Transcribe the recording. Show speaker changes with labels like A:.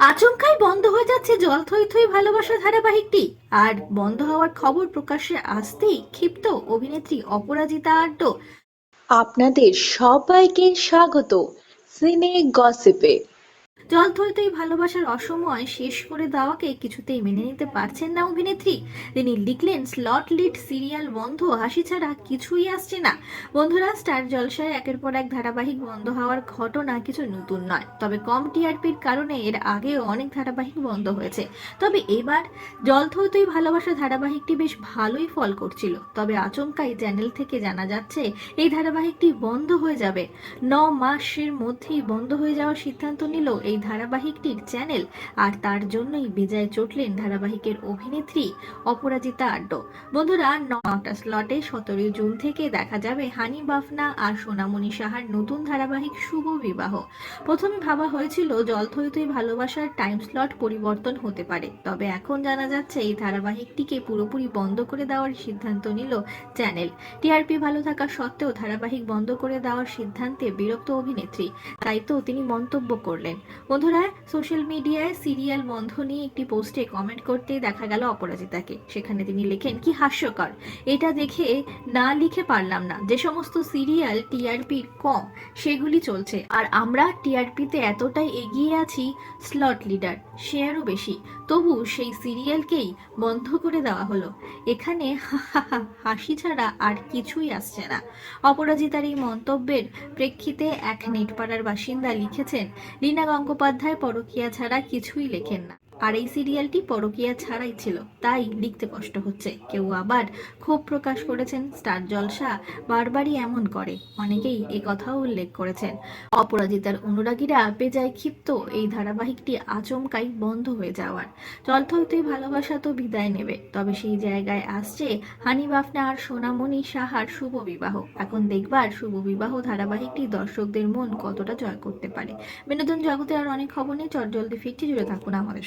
A: আচমকাই বন্ধ হয়ে যাচ্ছে জল থই থই ভালোবাসা ধারাবাহিকটি। আর বন্ধ হওয়ার খবর প্রকাশ্যে আসতেই ক্ষিপ্ত অভিনেত্রী অপরাজিতা আড্ড।
B: আপনাদের সবাইকে স্বাগত। সিনে গসিপে।
A: জল থই থই ভালোবাসার অসময় শেষ করে দেওয়াকে কিছুতেই মেনে নিতে পারছেন না অভিনেত্রী। তিনি লিখলেন, স্লট লিড সিরিয়াল বন্ধ, হাসি ছাড়া কিছুই আসছে না। বন্ধুরা, স্টার জলসায় একের পর এক ধারাবাহিক বন্ধ হওয়ার ঘটনা কিছু নতুন নয়। তবে কম টিআরপির কারণে এর আগেও অনেক ধারাবাহিক বন্ধ হয়েছে। তবে এবার জল থই থই ভালোবাসা ধারাবাহিকটি বেশ ভালোই ফল করছিল। তবে আচমকাই চ্যানেল থেকে জানা যাচ্ছে, এই ধারাবাহিকটি বন্ধ হয়ে যাবে। ন মাসের মধ্যেই বন্ধ হয়ে যাওয়ার সিদ্ধান্ত নিল এই ধারাবাহিকটির চ্যানেল। আর তার জন্যই বেজায় চটলেন ধারাবাহিকের অভিনেত্রী অপরাজিতা আড্ড। বন্ধুরা, নটা স্লটে সতেরোই জুন থেকে দেখা যাবে হানি বাফনা আর সোনামণি সাহার নতুন ধারাবাহিক শুভ বিবাহ। প্রথমে ভাবা হয়েছিল জল থই থই ভালোবাসার টাইম স্লট পরিবর্তন হতে পারে। তবে এখন জানা যাচ্ছে, এই ধারাবাহিকটিকে পুরোপুরি বন্ধ করে দেওয়ার সিদ্ধান্ত নিল চ্যানেল। টিআরপি ভালো থাকা সত্ত্বেও ধারাবাহিক বন্ধ করে দেওয়ার সিদ্ধান্তে বিরক্ত অভিনেত্রী। তাই তো তিনি মন্তব্য করলেন। বন্ধুরা সোশ্যাল মিডিয়ায় সিরিয়াল বন্ধ নিয়ে একটি পোস্টে কমেন্ট করতে দেখা গেল অপরাজিতাকে। সেখানে তিনি লেখেন, কি হাস্যকর। এটা দেখে না লিখে পারলাম না। যে সমস্ত সিরিয়াল টিআরপি কম, সেগুলি চলছে। আর আমরা টিআরপিতে এতটাই এগিয়ে আছি স্লট লিডার শেয়ারও বেশি। তবু সেই সিরিয়ালকেই বন্ধ করে দেওয়া হলো। এখানে হাসি ছাড়া আর কিছুই আসছে না। অপরাজিতার এই মন্তব্যের প্রেক্ষিতে এক নেটপাড়ার বাসিন্দা লিখেছেন, লীনা গঙ্গোপাধ্যায় পরকিয়া ছাড়া কিছুই লেখেন না। আর এই সিরিয়ালটি পরকীয়া ছাড়াই ছিল, তাই লিখতে কষ্ট হচ্ছে। কেউ আবার ক্ষোভ প্রকাশ করেছেন, স্টার জলসা বারবারই এমন করে, অনেকেই এ কথাও উল্লেখ করেছেন। অপরাজিতার অনুরাগীরা বেজায় ক্ষিপ্ত, এই ধারাবাহিকটি আচমকাই বন্ধ হয়ে যাওয়ার। চলথইতই ভালোবাসা তো বিদায় নেবে। তবে সেই জায়গায় আসছে হানি বাফনা আর সোনামণি সাহার শুভ বিবাহ। এখন দেখবার শুভ বিবাহ ধারাবাহিকটি দর্শকদের মন কতটা জয় করতে পারে। বিনোদন জগতে আর অনেক খবর নিয়ে চটজলদি ফিরছি, জুড়ে থাকুন আমাদের